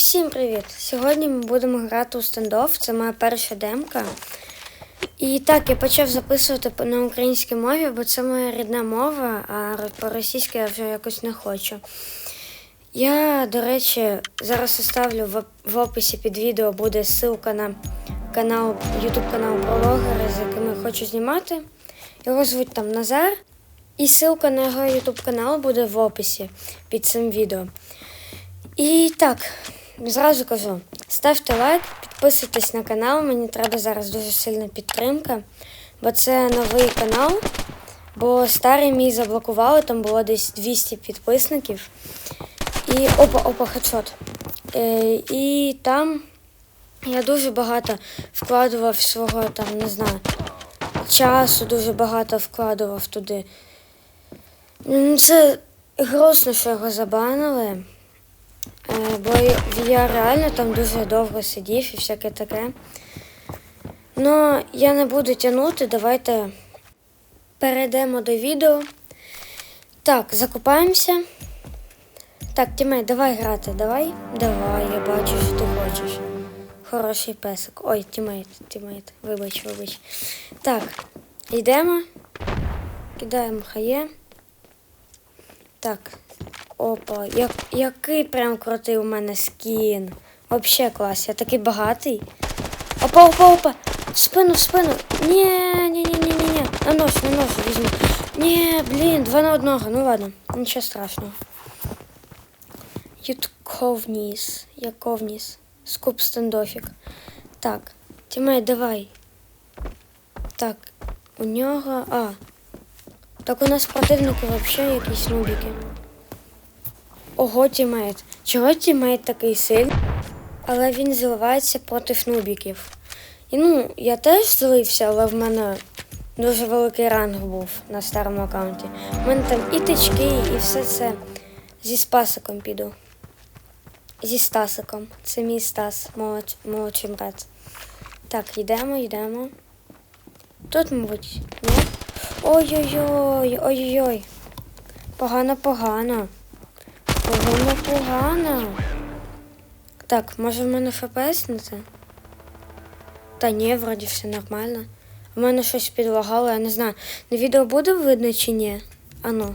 Всім привіт! Сьогодні ми будемо грати у стендофф. Це моя перша демка. І так, я почав записувати на українській мові, бо це моя рідна мова, а по-російськи я вже якось не хочу. Я, до речі, зараз оставлю в, описі під відео буде ссылка на канал, YouTube канал блогера, з яким я хочу знімати. Його звуть там Назар. І ссылка на його YouTube канал буде в описі під цим відео. І так, зразу кажу: ставте лайк, підписуйтесь на канал. Мені треба зараз дуже сильна підтримка, бо це новий канал. Бо старий мій заблокували, там було десь 200 підписників. І опа, опа, хедшот. Е, і там я дуже багато вкладував свого там, не знаю, часу, дуже багато вкладував туди. Це грустно, що його забанили. Е, Бо я реально там дуже довго сидів і всяке таке. Ну, я не буду тягнути, давайте перейдемо до відео. Так, закупаємося. Так, Тімей, давай грати, давай. Давай, я бачу, що ти хочеш. Хороший песик. Ой, тімейт, тімейт, вибач, вибач. Так, йдемо. Кидаємо хає. Так, Опа, як, який прям крутий у мене скін. Вообще клас, я такий багатий. Опа, опа, опа. В спину, в спину. Ні, ні, ні, ні, ні, ні. На нож, на нож візьму. Ні, блін, два на одного. Ну ладно, нічого страшного. Ютковніс. Яковніс. Скуп стендофік. Так, Тімей, давай. Так, у нього. А. Так у нас противники взагалі якісь нубіки. Ого, тімейт. Чого тімейт такий сильний? Але він зливається проти нубіків. І ну, я теж злився, але в мене дуже великий ранг був на старому аккаунті. У мене там і тички, і все це зі спасиком піду. Зі Стасиком. Це мій Стас, молодший брат. Так, йдемо, йдемо. Тут, мабуть, ні? Ой-ой-ой, ой-ой-ой. Погано, погано. Погано, погано. Так, може в мене ФПС не це? Та ні, вроді все нормально. У мене щось підлагало, я не знаю. На відео буде видно чи ні? Ану.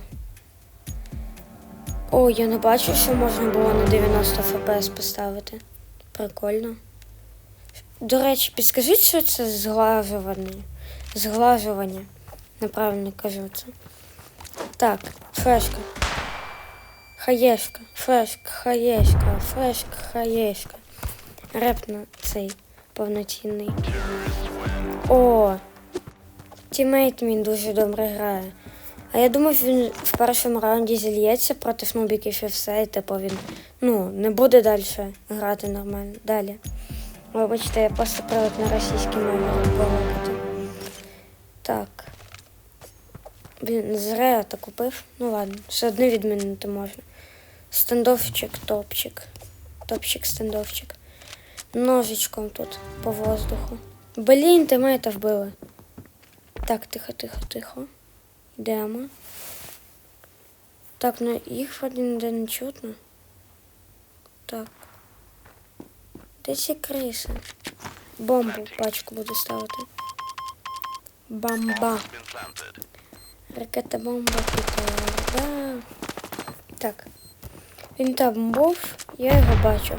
О, я не бачу, що можна було на 90 ФПС поставити. Прикольно. До речі, підскажіть, що це зглажування. Зглажування. Неправильно кажу це. Так, флешка. Хаєшка, флешка, хаєшка, флешка, хаєшка. Реп на цей повноцінний. О! Тімейт мій дуже добре грає. А я думав, він в першому раунді зільється проти нубіків і все, і типу він ну, не буде далі грати нормально. Далі. Вибачте, я просто привик на російській мові балакати. Так. Блін, зря я так купив. Ну ладно, все одно відмінити можна. Стендовчик, топчик. Топчик, стендовчик. Ножичком тут по воздуху. Блін, ти мене вбили. Так, тихо, тихо, тихо. Йдемо. Так, ну їх вроді ніде не чутно. Так. Де ці криси? Бомбу пачку буду ставити. Бамба. Ракета бомба да. Так. Він там був, я його бачу.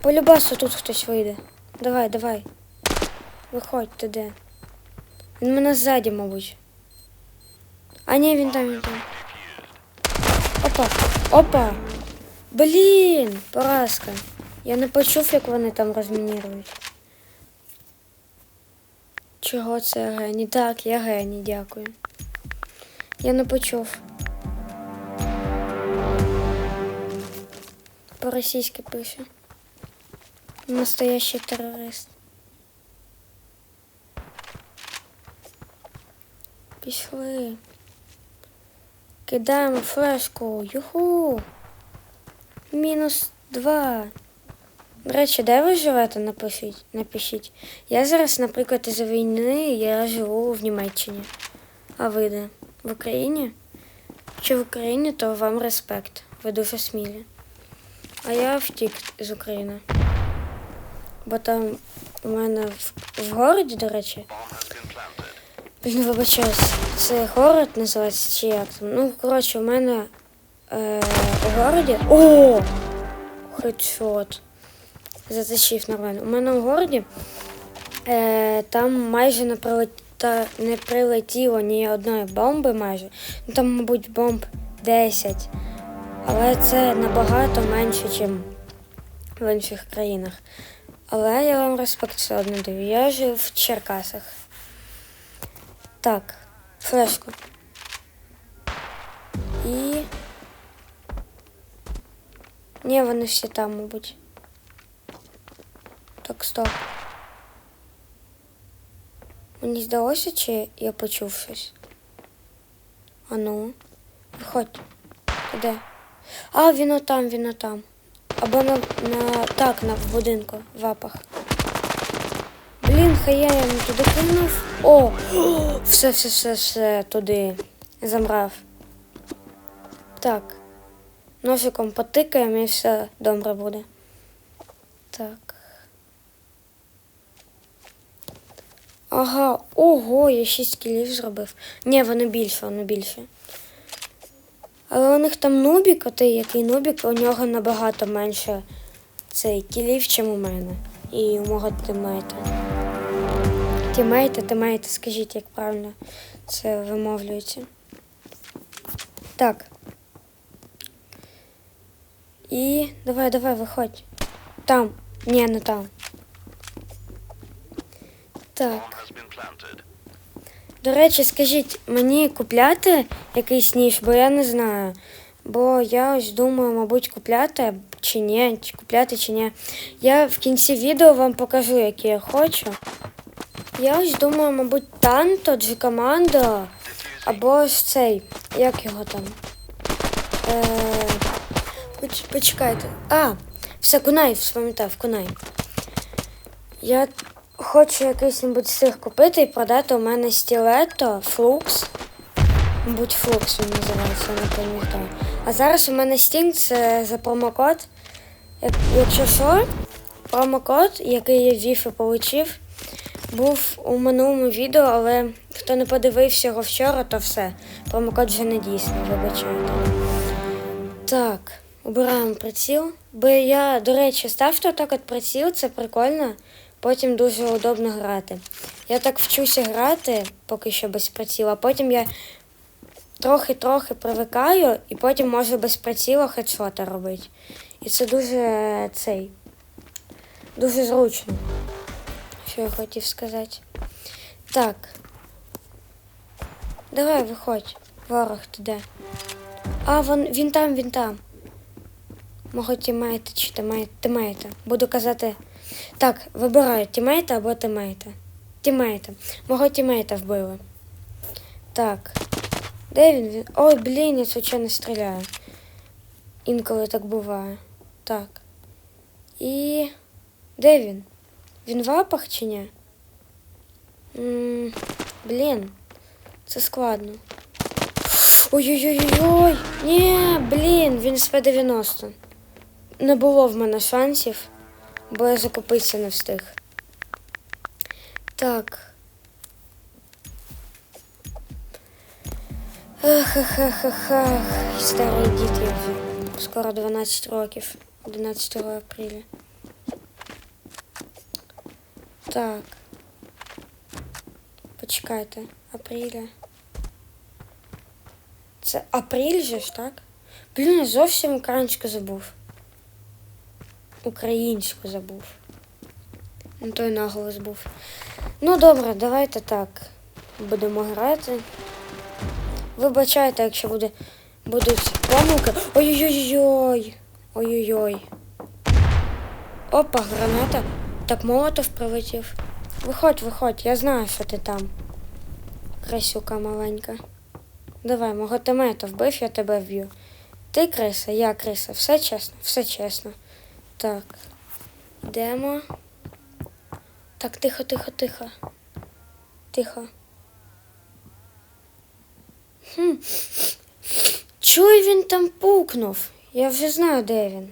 По любасу тут хтось вийде. Давай, давай. Виходь ти де. Він мене ззаді, мабуть. А ні, він там, він там. Опа, опа. Блін, поразка. Я не почув, як вони там розмінірують. Чого це геній? Так, я геній, дякую. Я не почув. По-російськи пише. Настоящий терорист. Пішли. Кидаємо флешку. Юху. Мінус два. До речі, де ви живете? Напишіть. Напишіть. Я зараз, наприклад, із-за війни я живу в Німеччині. А ви де? В Україні? Якщо в Україні, то вам респект. Ви дуже смілі. А я втік з України. Бо там у мене в, в городі, до речі. Блін, вибачаюсь, це город називається чи як там. Ну, коротше, у мене е, у городі. О! Хедшот. Затащив нормально. У мене у городі е, там майже не, прилета, не прилетіло ні одної бомби майже. Ну там, мабуть, бомб 10. Але це набагато менше, ніж в інших країнах. Але я вам респект все одно даю. Я жив в Черкасах. Так, флешку. І. Ні, вони всі там, мабуть. Так, стоп. Мені здалося, чи я почув щось? А ну, виходь. Ти? А, він отам, він отам. Або на, на так, на будинку, в апах. Блін, хай я йому туди кинув. О! Все, все, все, все туди замрав. Так. Ножиком потикаємо і все добре буде. Так. Ага, ого, я 6 кілів зробив. Ні, воно більше, воно більше. Але у них там нубік, отий який нубік, у нього набагато менше цей кілів, чим у мене. І у мого тиммейта. Тімейта, тимейта, скажіть, як правильно це вимовлюється. Так. І давай, давай, виходь. Там. Ні, не там. Так. До речі, скажіть, мені купляти якийсь ніж, бо я не знаю. Бо я ось думаю, мабуть, купляти чи ні, купляти чи ні. Я в кінці відео вам покажу, які я хочу. Я ось думаю, мабуть, Танто, G-Commando, або ж цей, як його там. Е, поч- почекайте. А, все, Кунай, вспам'ятав, Кунай. Я хочу якийсь небудь з цих купити і продати. У мене стілето, флукс. Мабуть, флукс він називається, не пам'ятаю. А зараз у мене стінг це за промокод. Як- Якщо що, промокод, який я ввів і получив, був у минулому відео, але хто не подивився його вчора, то все. Промокод вже не дійсний, вибачайте. Так, обираємо приціл. Бо я, до речі, ставте так от приціл, це прикольно. Потім дуже удобно грати. Я так вчуся грати, поки що без приціла, потім я трохи-трохи привикаю і потім можу без приціла хедшота робити. І це дуже цей. Дуже зручно. Що я хотів сказати. Так. Давай, виходь. Ворог ти де. А, вон, він там, він там. Мого тімейта чи тимейта. тимейта. Буду казати. Так, вибираю тімейта або тимейта. Тімейта. Мого тімейта вбили. Так. Де він? Ой, блін, я случайно стріляю. Інколи так буває. Так. І. Де він? Він в апах чи ні? Блін, це складно. Ой-ой-ой-ой! Ні, блін, він з П-90. Не було в мене шансів, бо я закупитися не встиг. Так. Ах-ах-ах-ах-ах. Старий дід я вже. Скоро 12 років. 11 апреля. Так. Почекайте. Апреля. Це апрель же ж, так? Блін, я зовсім українську забув. Українську забув. Ну, той наголос був. Ну, добре, давайте так. Будемо грати. Вибачайте, якщо буде, будуть помилки. Ой-ой-ой. Ой-ой-ой. Опа, граната. Так молотов прилетів. Виходь, виходь, я знаю, що ти там. Красюка маленька. Давай, мого тимета вбив, я тебе вб'ю. Ти криса, я криса. Все чесно, все чесно. Так. Йдемо. Так, тихо, тихо, тихо. Тихо. Хм. Чую, він там пукнув. Я вже знаю, де він.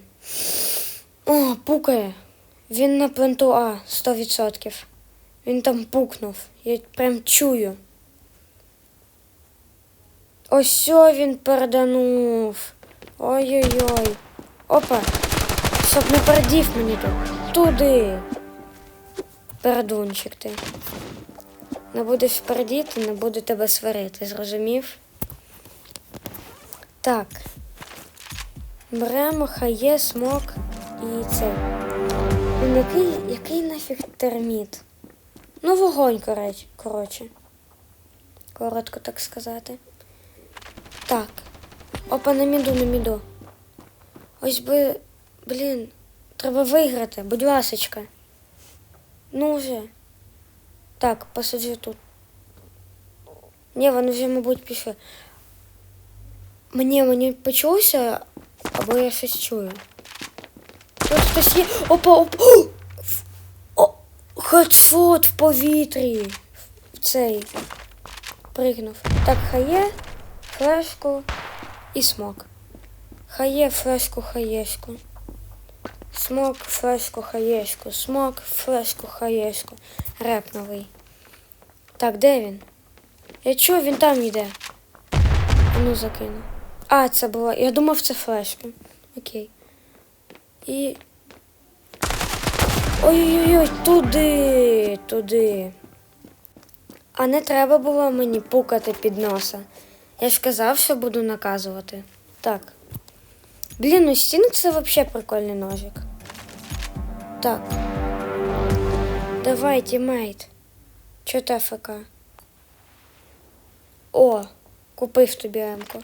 О, пукає. Він на пленту А 100%. Він там пукнув. Я прям чую. Ось він переданув. Ой-ой-ой. Опа. Щоб не передів мені тут. Туди. Передунчик ти. Не будеш передіти, не буду тебе сварити, зрозумів? Так. Беремо хає, смок і це. Ну, який, який нафіг терміт? Ну, вогонь, коротше. Коротко так сказати. Так. Опа, на міду, на міду. Ось би. Блін. Треба виграти, будь ласочка. Ну вже. Так, посаджу тут. Ні, вони вже, мабуть, пішли. Мені мені почулося, або я щось чую. Тут хтось є. Опа, опа. О! Хедшот в повітрі. В цей. Пригнув. Так, хає, флешку і смок. Хає, флешку, хаєшку. Смок, флешку, хаєшку. Смок, флешку, хаєшку. Реп новий. Так, де він? Я чую, він там йде. Ну закину. А, це було. Я думав, це флешка. Окей. І. Ой-ой-ой, туди, туди. А не треба було мені пукати під носа. Я ж казав, що буду наказувати. Так. Блін, ну стінг це взагалі прикольний ножик. Так. Давай, тімейт. Чо ти АФК? О, купив тобі Емку.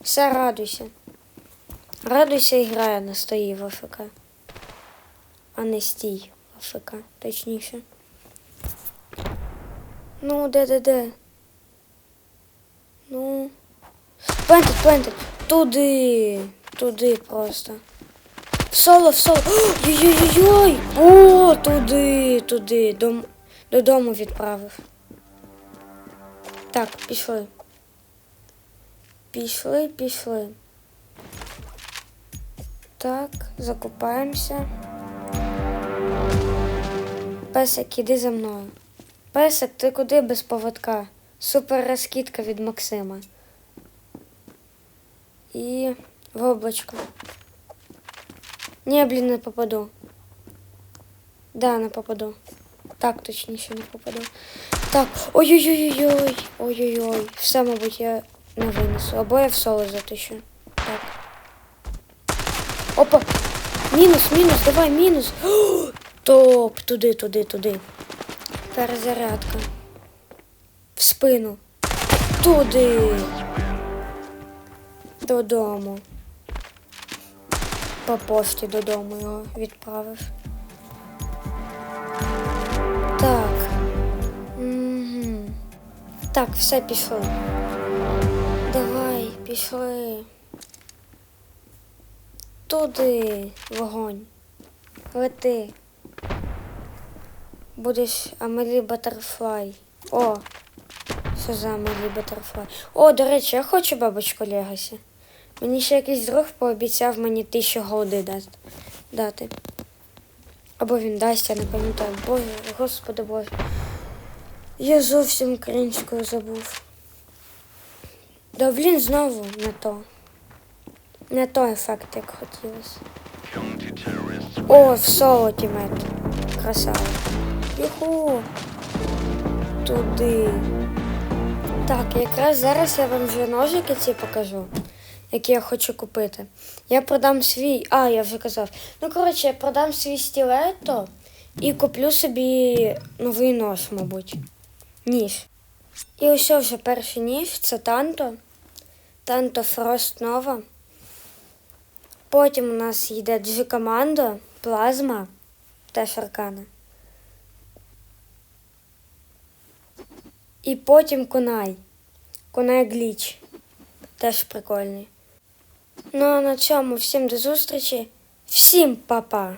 Все, радуйся. Радуйся і грає на стої в АФК. А не стій в АФК, точніше. Ну, де, де, де? Ну. Плентить, плентить. Туди. Туди просто. В соло, в соло. Ой-ой-ой! О, туди, туди. Дом... Додому відправив. Так, пішли. Пішли, пішли. Так, закупаємося. Песик, іди за мною. Песик, ти куди без поводка? Супер розкидка від Максима. І в облачко. Ні, блін, не попаду. Да, не попаду. Так, точніше не попаду. Так, ой-ой-ой-ой. Ой-ой-ой. Все, мабуть, я не винесу. Або я в соло затищу. Так. Опа! Мінус, мінус, давай, мінус. О, топ! Туди, туди, туди. Перезарядка. В спину. Туди. Додому. По пошті додому його відправив. Так. Угу. Так, все пішли. Давай, пішли. Туди вогонь. Лети. Будеш Амелі Батерфлай. О! Що за Амелі Батерфлай? О, до речі, я хочу бабочку Легасі. Мені ще якийсь друг пообіцяв мені тисячу голди дати. Або він дасть, я не пам'ятаю. Боже, господи боже. Я зовсім українською забув. Да блін, знову не то. Не той ефект, як хотілося. О, в соло тімет. Красава. Юху. Туди. Так, якраз зараз я вам вже ножики ці покажу, які я хочу купити. Я продам свій. А, я вже казав. Ну, коротше, я продам свій стілето і куплю собі новий нож, мабуть. Ніж. І ось вже перший ніж це Танто. Танто Фрост Нова. Потім у нас йде G-командо, плазма теж аркана. І потім Кунай. Кунай Гліч. Теж прикольний. Ну а на цьому всім до зустрічі. Всім па-па!